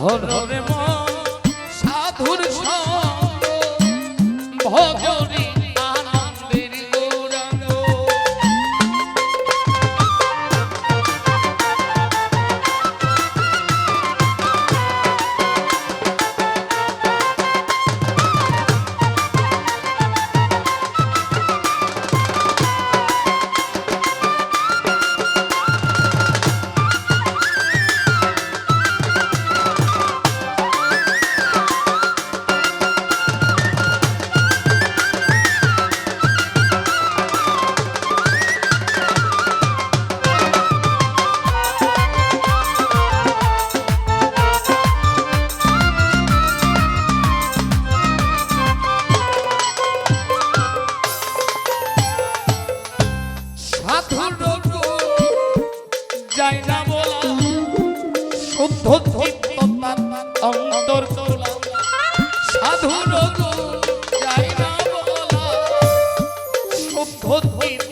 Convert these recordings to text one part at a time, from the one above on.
Robemos ভক্তি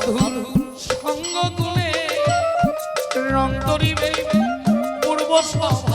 সাধুর সঙ্গ তুলে রং তরিবে পূর্ব সভা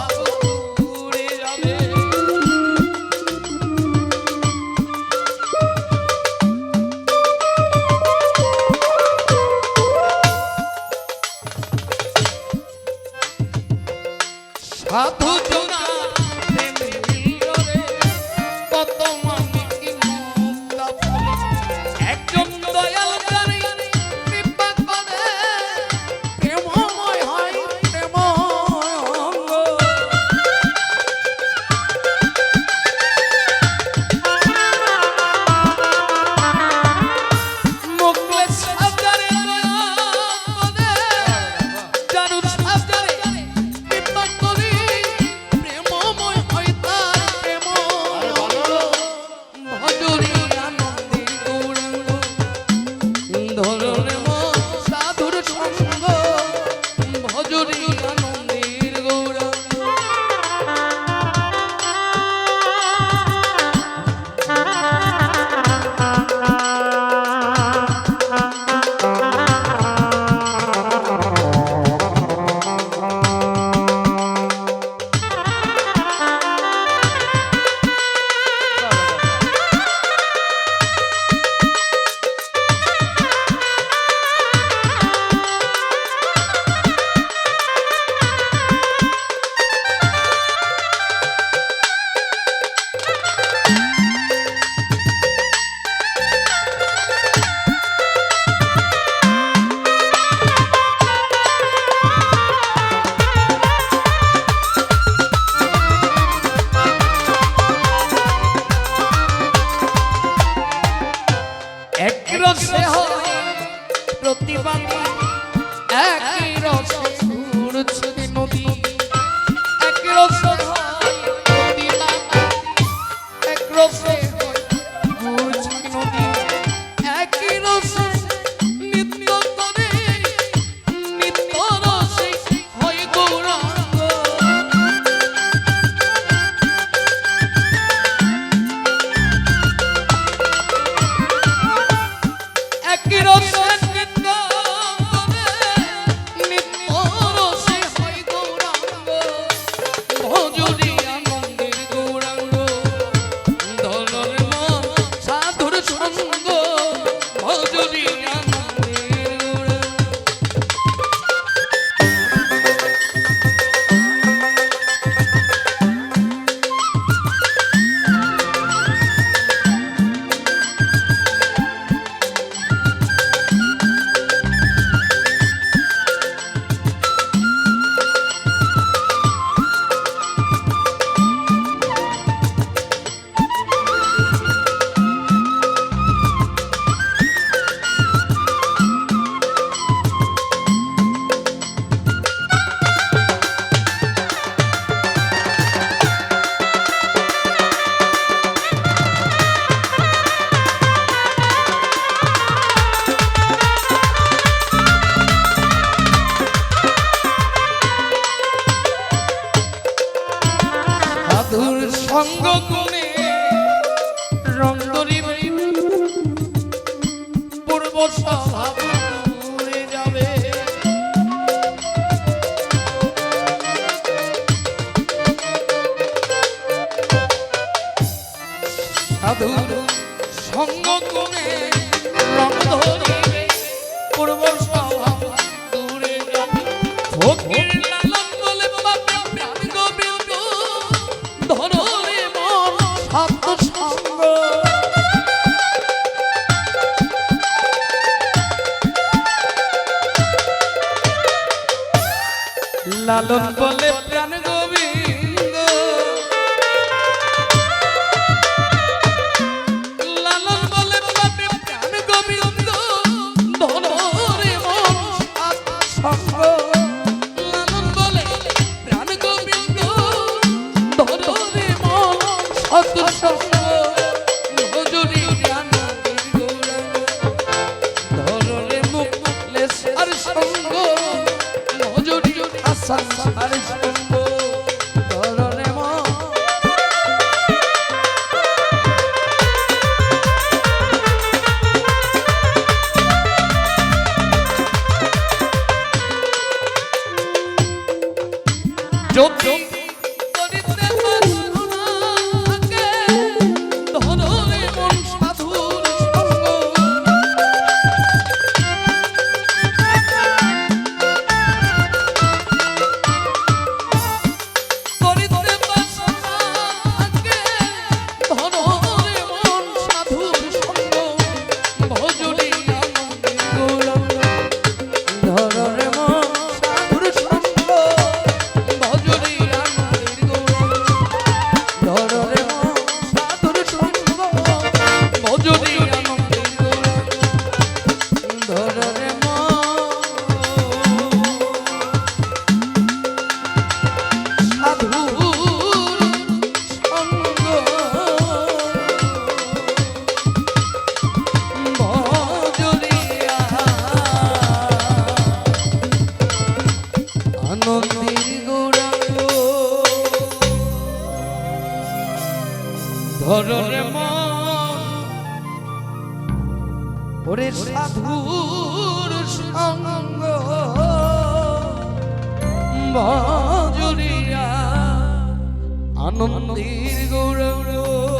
Lord, Father. লালন বলে প্রাণ গোবিন্দ। লালন বলে প্রাণে প্রাণ গোবিন্দ। ধরে মন সঙ্গ লালন বলে প্রাণ গোবিন্দ। ধরে মন সত সঙ্গ ওরে সাধুর সঙ্গ। বজরিয়া আনন্দের গৌরব।